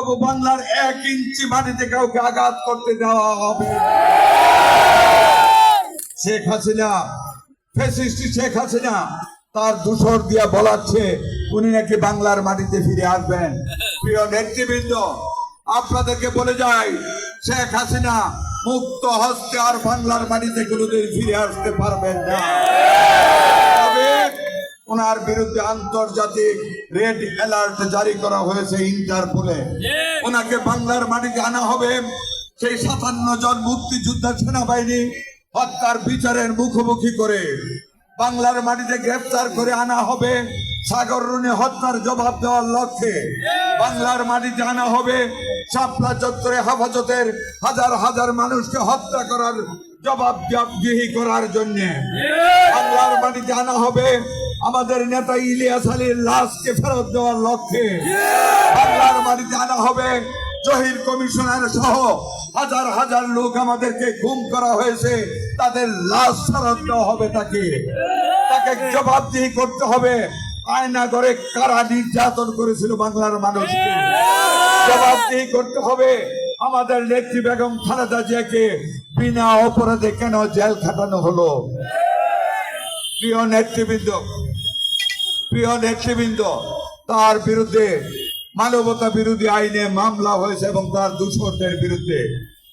তবু বাংলার এক ইঞ্চি মাটিতে কাউকে আঘাত করতে দেওয়া হবে। শেখ হাসিনা ফেসিস্ট শেখ হাসিনা, তার দূষর দিয়া বলাচ্ছে, উনি নাকি বাংলার মাটিতে ফিরে আসবেন। প্রিয় নেতৃবৃন্দ, আপনাদেরকে বলে যাই, শেখ হাসিনা মুক্ত হস্তে আর বাংলার মাটিতে কোনোদিন ফিরে আসতে পারবেন না। ওনার বিরুদ্ধে আন্তর্জাতিক রেড অ্যালার্ট জারি করা হয়েছে ইন্টারপোলে। ওনাকে বাংলার মাটিতে আনা হবে। সেই সাতান্ন জন মুক্তিযোদ্ধা সেনাবাহিনী হত্যার বিচারের মুখোমুখি করে বাংলার মাটিতে গ্রেফতার করে আনা হবে। সাগর রুনে হত্যার জবাব দেওয়ার লক্ষ্যে বাংলার মাটিতে আনা হবে। শাপলা চত্বরে হেফাজতের হাজার হাজার মানুষকে হত্যা করার জবাব দিহি করার জন্য। বাংলার মাটিতে আনা হবে। আমাদের নেতা ইলিয়াস আলীর লাশকে ফেরত দেওয়ার লক্ষ্যে বাংলার মাটিতে আনা হবে। জহির কমিশনার সহ হাজার হাজার লোক আমাদেরকে গুম করা হয়েছে। তাদের লাশ ফেরত দেওয়া হবে তাকে। তাকে জবাবদিহি করতে হবে। আয়না করে কারা নির্যাতন করেছিল বাংলার মানুষকে জবাবদিহি করতে হবে। আমাদের নেত্রী বেগম খালেদা জিয়াকে বিনা অপরাধে কেন জেল খাটানো হলো? প্রিয় নেতৃবৃন্দ প্রিয় নেতৃবৃন্দ, তার বিরুদ্ধে মানবতা বিরোধী আইনে মামলা হয়েছে এবং তার দূষণদের বিরুদ্ধে।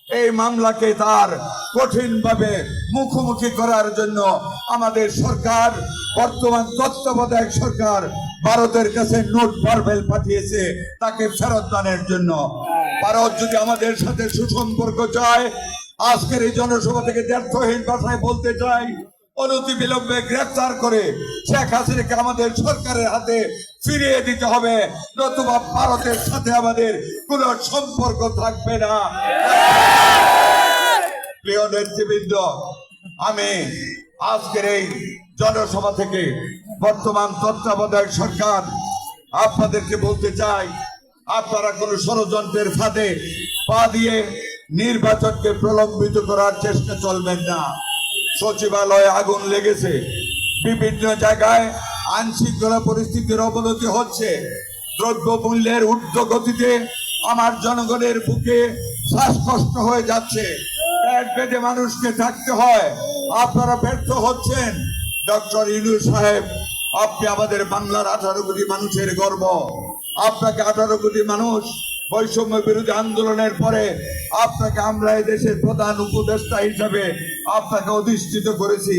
এই মামলাকে তার কঠিনভাবে মুখোমুখি করার জন্য আমাদের সরকার, বর্তমান তত্ত্বাবধায়ক সরকার ভারতের কাছে নোট পারভেল পাঠিয়েছে তাকে ফেরত দানের জন্য। ভারত যদি আমাদের সাথে সুসম্পর্ক চায়, আজকের এই জনসভা থেকে ব্যর্থহীন ভাষায় বলতে চাই অনতি বিলম্বে গ্রেফতার করে শেখ হাসিনাকে আমাদের সরকারের হাতে ফিরিয়ে দিতে হবে। নতুবা ভারতের সাথে আমাদের কোন সম্পর্ক থাকবে না। প্রিয় নেতৃবৃন্দ, আমি আজকের এই জনসভা থেকে বর্তমান তত্ত্বাবধায়ক সরকার আপনাদেরকে বলতে চাই, আপনারা কোন ষড়যন্ত্রের ফাঁদে পা দিয়ে নির্বাচনকে প্রলম্বিত করার চেষ্টা চলবেন না। সচিবালয়ে আগুন লেগেছে। বিভিন্ন জায়গায় আইন পরিস্থিতির অবনতি হচ্ছে। দ্রব্য মূল্যের ঊর্ধ্ব গতিতে আমার জনগণের বুকে শ্বাসকষ্ট হয়ে যাচ্ছে। পেট পেটে মানুষকে থাকতে হয়। আপনারা ব্যর্থ হচ্ছেন। ডক্টর ইনু সাহেব, আপনি আমাদের বাংলার আঠারো কোটি মানুষের গর্ব। আপনাকে আঠারো কোটি মানুষ বৈষম্য বিরোধী আন্দোলনের পরে আপনাকে আমরা দেশের প্রধান উপদেষ্টা হিসাবে আপনাকে অধিষ্ঠিত করেছি।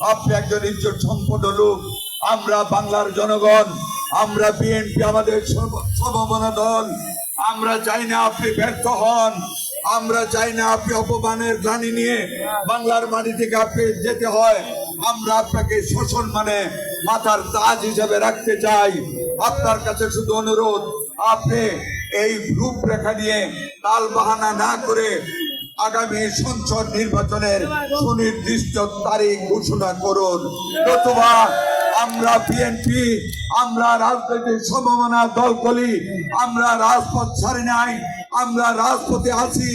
আপনি একজন ইজ্জত সম্পন্ন লোক। আমরা বাংলার জনগণ। আমরা বিএনপি, আমাদের সর্বমনা দল। আমরা চাই না আপনি ব্যর্থ হন। আমরা চাই না আপনি অপমানের গ্লানি নিয়ে বাংলার মাটি থেকে আপনি যেতে হয়। আমরা আপনাকে শোষণ মানে মাথার তাজ হিসাবে রাখতে চাই। আপনার কাছে শুধু অনুরোধ, আপনি এই রূপরেখা নিয়ে তাল বাহানা না করে আগামী সংসদ নির্বাচনের সুনির্দিষ্ট তারিখ ঘোষণা করুন নতুবা আমরা বিএনপি, আমরা রাজনৈতিক সম্ভাবনা দল করি আমরা রাজপথ ছাড়ি নাই, আমরা রাজপথে আছি,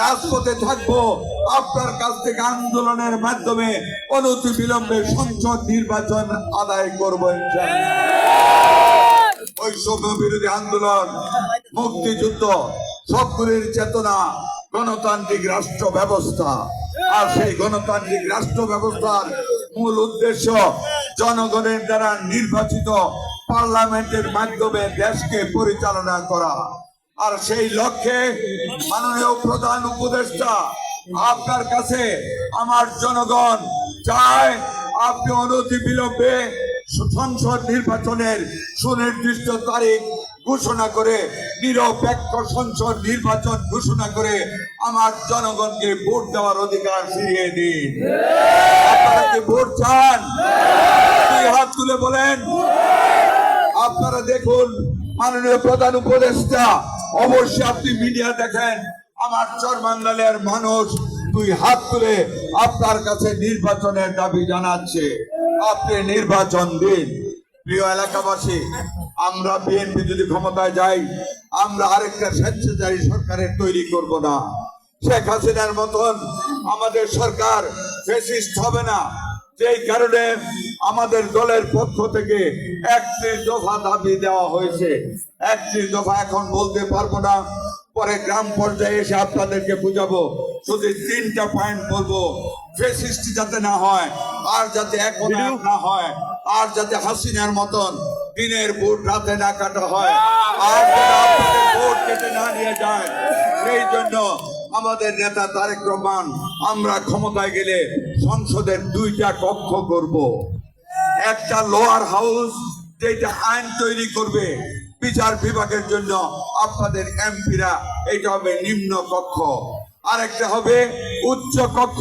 রাজপথে থাকব আপনার কাছ থেকে আন্দোলনের মাধ্যমে অনতি বিলম্বে সংসদ নির্বাচন আদায় করব। বৈষম্য বিরোধী আন্দোলন, মুক্তিযুদ্ধ সবগুলির চেতনা, গণতান্ত্রিক রাষ্ট্র ব্যবস্থা। আর সেই গণতান্ত্রিক রাষ্ট্র ব্যবস্থার মূল উদ্দেশ্য জনগণের দ্বারা নির্বাচিত পার্লামেন্টের মাধ্যমে দেশকে পরিচালনা করা। আর সেই লক্ষ্যে মাননীয় প্রধান উপদেষ্টা আপনার কাছে আমার জনগণ চায়, আপনি অনতি বিলম্বে সংসদ নির্বাচনের সুনির্দিষ্ট তারিখ ঘোষণা করে, নিরপেক্ষ সংসদ নির্বাচন ঘোষণা করে আমার জনগণকে ভোট দেওয়ার অধিকার ফিরিয়ে দিন। আপনারা কি ভোট চান? হাত তুলে বলেন? আপনারা দেখুন, মাননীয় প্রধান উপদেষ্টা, অবশ্যই আপনি মিডিয়া দেখেন, আমার চরমান্ডালের মানুষ দুই হাত তুলে আপনার কাছে নির্বাচনের দাবি জানাচ্ছে। আপনি নির্বাচন দিন। প্রিয় এলাকাবাসী, আমরা বিএনপি যদি ক্ষমতায় যাই, আমরা আরেকটা স্বেচ্ছাচারী সরকারের তৈরি করব না। শেখ হাসিনার মতন আমাদের সরকার ফেসিস্ট হবে না। যেই কারণে আমাদের দলের পক্ষ থেকে একত্রিশ দফা দাবি দেওয়া হয়েছে। একত্রিশ দফা এখন বলতে পারব না। পরে গ্রাম পর্যায়ে এসে আপনাদেরকে বুঝাবো। শুধু তিনটা পয়েন্ট বলব। ফেসিস্ট যাতে না হয় আর যাতে এক না হয় আর যাতে হাসিনার মতন দিনের ভোট রাতে না কাটা হয়। আর আপনাদের ভোট কেটে না নিয়ে যায় সেই জন্য আমাদের নেতা তারেক রহমান, আমরা ক্ষমতায় গেলে সংসদের দুইটা কক্ষ করব। একটা লোয়ার হাউস যেটা আইন তৈরি করবে বিচার বিভাগের জন্য আপনাদের এমপিরা, এটা হবে নিম্ন কক্ষ। আরেকটা হবে উচ্চ কক্ষ,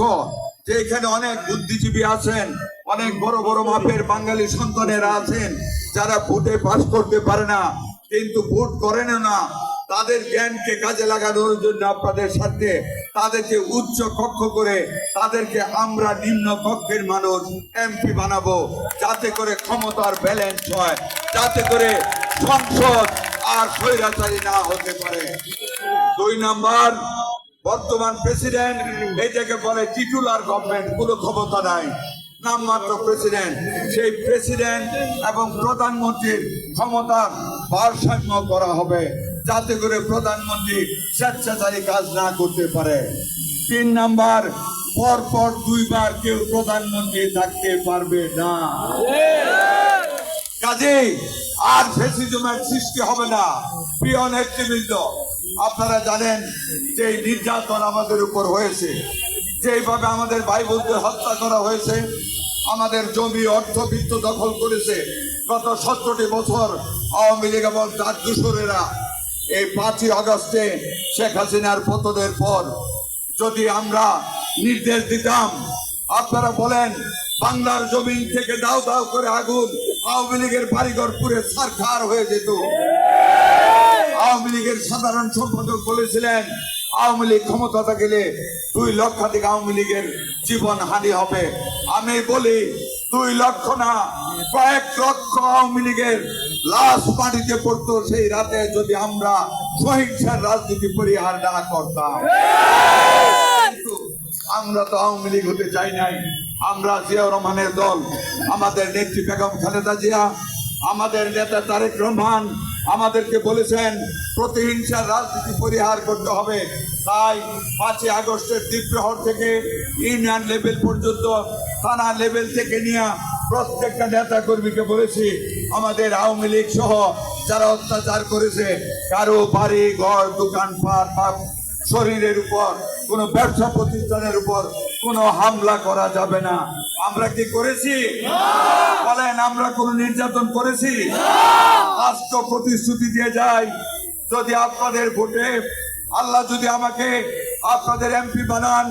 যে এখানে অনেক বুদ্ধিজীবী আছেন, অনেক বড় বড় মাপের বাঙালি সন্তানেরা আছেন, যারা ভোটে পাস করতে পারে না, কিন্তু ভোট করেনও না তাদের জ্ঞানকে কাজে লাগানোর জন্য আপনাদের সাথে তাদেরকে উচ্চ কক্ষ করে তাদেরকে আমরা নিম্ন কক্ষের মানুষ, এমপি বানাবো, যাতে করে ক্ষমতার ব্যালেন্স হয়, যাতে করে সংসদ আর স্বৈরাচারী না হতে পারে। দুই নাম্বার, বর্তমান প্রেসিডেন্ট এটাকে বলে টিটুলার গভর্নমেন্ট কোনো ক্ষমতা নাই। নামমাত্র প্রেসিডেন্ট সেই প্রেসিডেন্ট এবং প্রধানমন্ত্রীর ক্ষমতার ভারসাম্য করা হবে। যাতে করে প্রধানমন্ত্রী স্বেচ্ছাচারী কাজ না করতে পারে। তিন নাম্বার পর পর দুইবার কেউ প্রধানমন্ত্রী থাকতে পারবে না। কাজেই আর ফেসিজমের সৃষ্টি হবে না। প্রিয় নেতৃবৃন্দ, আপনারা জানেন যে নির্যাতন আমাদের উপর হয়েছে। যেভাবে আমাদের ভাই বোনদের হত্যা করা হয়েছে, আমাদের জমি অর্থবিত্ত দখল করেছে। গত সতেরোটি বছর আওয়ামী লীগ এবং তার দূষরেরা এই পাঁচই আগস্টে শেখ হাসিনার পতনের পর যদি আমরা নির্দেশ দিতাম, আপনারা বলেন, বাংলার জমিন থেকে দাও দাও করে আগুন আওয়ামী লীগের বাড়িঘর পুরে সারখার হয়ে যেত। আওয়ামী লীগের সাধারণ সম্পাদক বলেছিলেন, আওয়ামী লীগ ক্ষমতাতে গেলে দুই লক্ষাধিক আওয়ামী লীগের জীবন হানি হবে। আমি বলি, দুই লক্ষ না, কয়েক লক্ষ আওয়ামী লীগের লাশ মাটিতে পড়তো সেই রাতে যদি আমরা সহিংসার রাজনীতি পরিহার না করতাম। আমরা তো আওয়ামী লীগ হতে চাই নাই। আমরা জিয়াউর রহমানের দল, আমাদের নেত্রী বেগম খালেদা জিয়া, আমাদের নেতা তারেক রহমান আমাদেরকে বলেছেন, প্রতিহিংসার রাজনীতি পরিহার করতে হবে। তাই পাঁচই আগস্টের দ্বীপ্রহর থেকে ইউনিয়ন লেভেল পর্যন্ত থানা লেভেল থেকে নিয়ে প্রত্যেকটা নেতা কর্মীকে বলেছি, আমাদের আওয়ামী লীগ সহ যারা অত্যাচার করেছে, কারও বাড়ি, ঘর দোকানপাট বা শরীরের উপর, কোনো ব্যবসা প্রতিষ্ঠানের উপর কোনো হামলা করা যাবে না। আমরা কি করেছি? বলেন, আমরা কোনো নির্যাতন করেছি? রাষ্ট্র প্রতিশ্রুতি দিয়ে যাই, যদি আপনাদের ভোটে আল্লাহ যদি আমাকে আপনাদের এমপি বানান,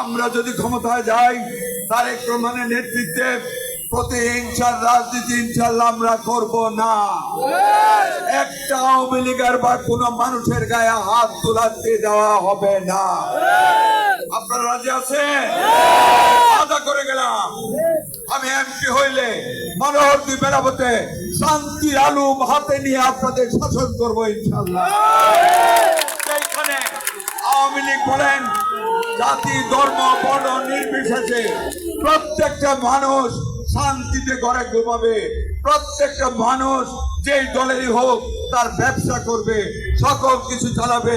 আমরা যদি ক্ষমতায় যাই তারেক রহমানের নেতৃত্বে প্রতি প্রতিহিংসার রাজনীতি ইনশাল্লাহ আমরা করব না। একটা আওয়ামী লীগের বা কোনো মানুষের গায়ে হাত তোলাতে দেওয়া হবে না। আপনারা রাজি আছেন? আদা করে গেলাম। আমি এমপি হইলে মনোহর দুই বেড়াবতে শান্তির আলু হাতে নিয়ে আপনাদের শাসন করব ইনশাল্লাহ আওয়ামী লীগ বলেন জাতি, ধর্ম, বর্ণ নির্বিশেষে প্রত্যেকটা মানুষ শান্তিতে ঘরে ঘুমাবে। প্রত্যেকটা মানুষ যেই দলেরই হোক তার ব্যবসা করবে, সকল কিছু চালাবে।